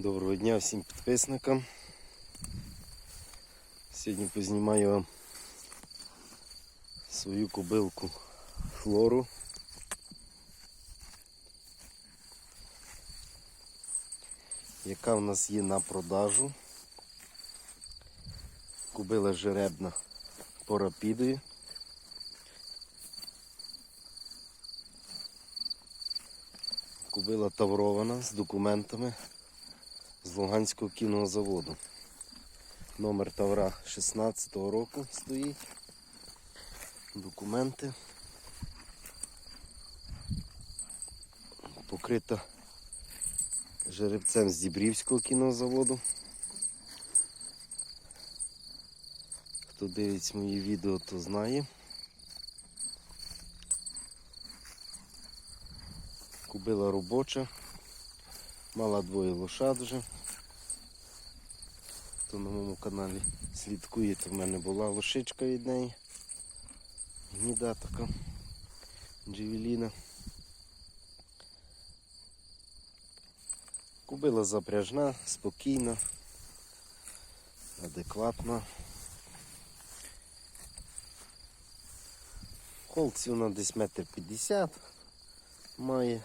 Доброго дня всім підписникам. Сьогодні познімаю вам свою кобилку флору. Яка в нас є на продажу. Кобила жеребна по. Кобила таврована з документами з Луганського кінного заводу. Номер Тавра 16-го року стоїть. Документи. Покрита жеребцем з Дібрівського кінного заводу. Хто дивиться мої відео, то знає. Кубила робоча. Мала двоє лошад вже. Хто на моєму каналі слідкує, то в мене була лошичка від неї. Гніда така. Джевеліна. Кубила запряжна, спокійна, адекватна. Холці вона десь метр п'ятдесят має.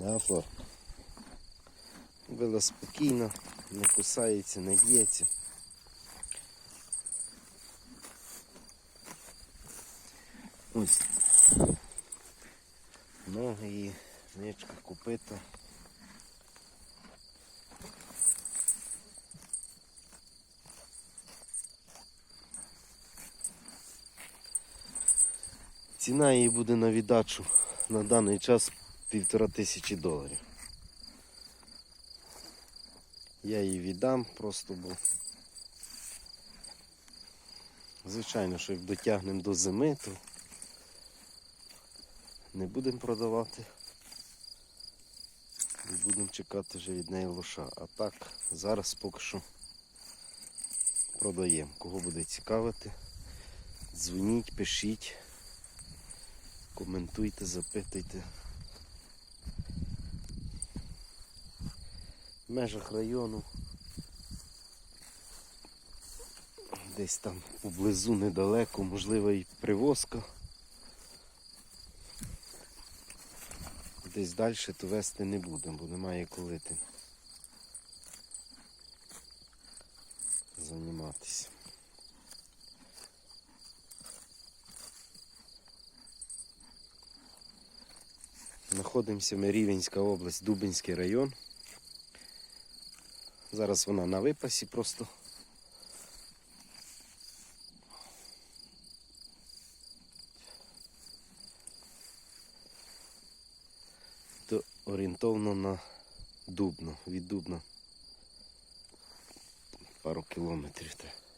Да, Флор? Спокійно, не кусається, не б'ється. Ось. Ноги її, ничка, копита. Ціна її буде на віддачу на даний час півтора тисячі доларів. Я її віддам просто, бо звичайно, що як дотягнемо до зими, то не будемо продавати. І будемо чекати вже від неї лоша. А так, зараз поки що продаємо. Кого буде цікавити, дзвоніть, пишіть, коментуйте, запитуйте. В межах району. Десь там поблизу недалеко, можливо і привозка. Десь далі то вести не будемо, бо немає коли тим займатися. Знаходимося ми Рівенська область, Дубинський район. Зараз вона на випасі просто. То орієнтовно на Дубно, від Дубна. Пару кілометрів треба.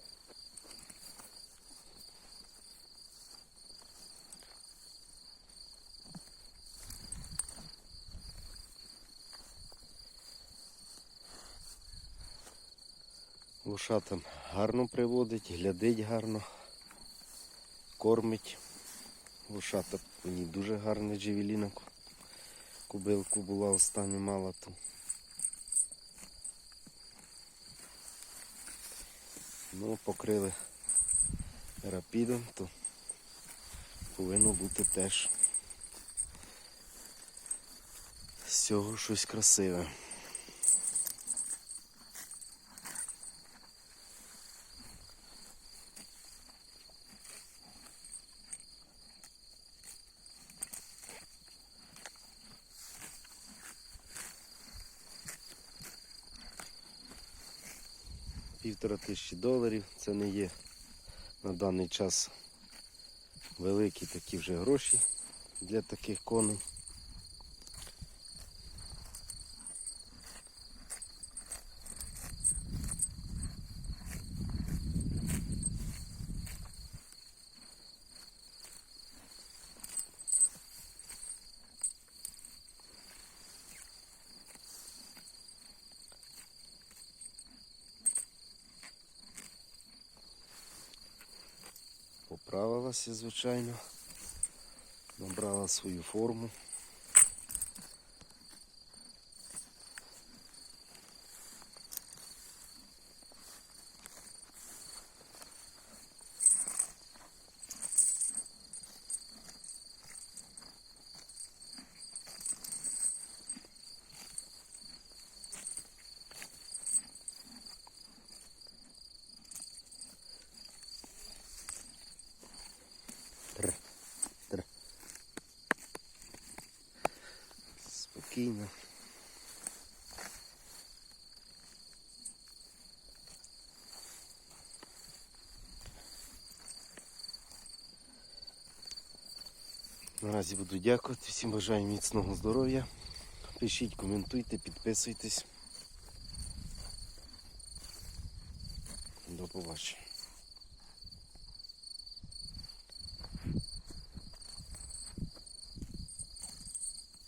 Лоша там гарно приводить, глядить гарно, кормить. Лошата мені дуже гарна джевеліна. Кубилку була остання мала ту. Ну, покрили рапідом, то повинно бути теж з цього щось красиве. Півтора тисячі доларів. Це не є на даний час великі такі вже гроші для таких коней. Справилася, звичайно. Набрала свою форму. Спокійно. Наразі буду дякувати. Всім бажаю міцного здоров'я. Пишіть, коментуйте, підписуйтесь. До побачення.